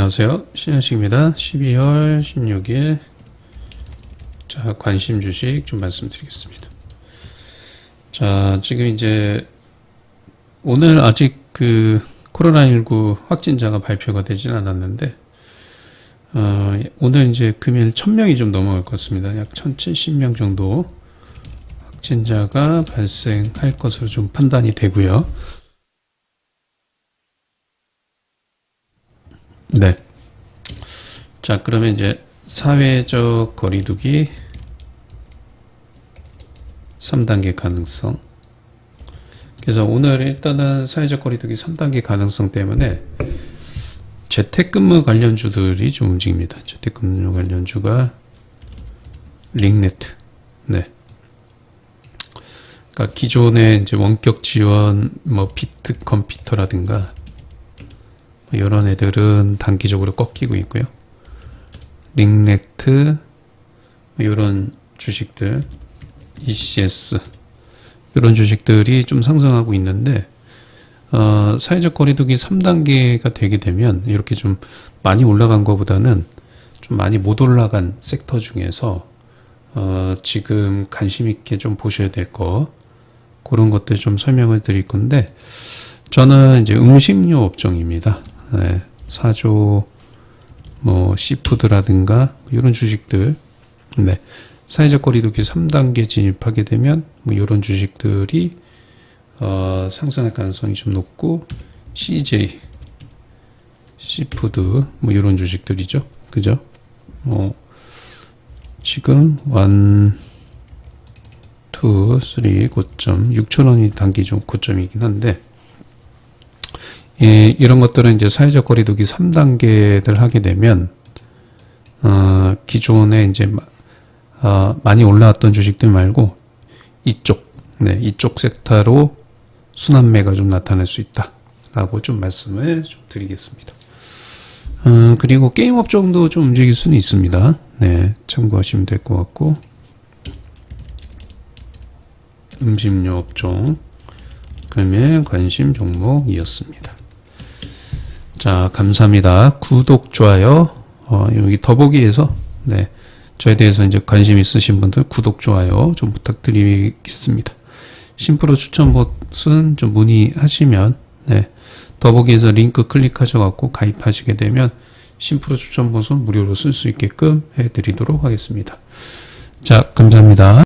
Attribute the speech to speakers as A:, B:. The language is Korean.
A: 안녕하세요. 신현식입니다. 12월 16일. 자, 관심 주식 좀 말씀드리겠습니다. 자, 지금 이제 오늘 아직 그 코로나19 확진자가 발표가 되진 않았는데, 어, 오늘 이제 금일 1000명이 좀 넘어갈 것 같습니다. 약 1070명 정도 확진자가 발생할 것으로 좀 판단이 되고요. 네. 자, 그러면 이제 사회적 거리두기 3단계 가능성. 그래서 오늘 일단은 사회적 거리두기 3단계 가능성 때문에 재택근무 관련주들이 좀 움직입니다. 재택근무 관련주가 링네트. 네. 그러니까 기존의 이제 원격 지원 뭐 비트 컴퓨터라든가 뭐 이런 애들은 단기적으로 꺾이고 있고요. 링렉트 이런 주식들 ECS 이런 주식들이 좀 상승하고 있는데 어, 사회적 거리두기 3단계가 되게 되면 이렇게 좀 많이 올라간 것보다는 좀 많이 못 올라간 섹터 중에서 어, 지금 관심 있게 좀 보셔야 될 거 그런 것들 좀 설명을 드릴 건데 저는 이제 음식료 업종입니다. 네, 사조 뭐 시푸드라든가 이런 주식들 네. 사회적 거리두기 3단계 진입하게 되면 뭐 이런 주식들이 어, 상승할 가능성이 좀 높고 CJ 시푸드 뭐 이런 주식들이죠. 그죠? 뭐 지금 1 2, 3 고점 6천 원이 단기 좀 고점이긴 한데 예, 이런 것들은 이제 사회적 거리두기 3단계를 하게 되면 어, 기존에 이제 마- 어, 많이 올라왔던 주식들 말고 이쪽, 네, 이쪽 섹터로 순환매가 좀 나타날 수 있다라고 좀 말씀을 좀 드리겠습니다. 어, 그리고 게임 업종도 좀 움직일 수는 있습니다. 네, 참고하시면 될 것 같고 음식료 업종 그러면 관심 종목이었습니다. 자, 감사합니다. 구독, 좋아요, 어, 여기 더보기에서, 네, 저에 대해서 이제 관심 있으신 분들 구독, 좋아요 좀 부탁드리겠습니다. 심프로 추천 봇은 좀 문의하시면, 네, 더보기에서 링크 클릭하셔 갖고 가입하시게 되면 심프로 추천 봇은 무료로 쓸 수 있게끔 해 드리도록 하겠습니다. 자, 감사합니다.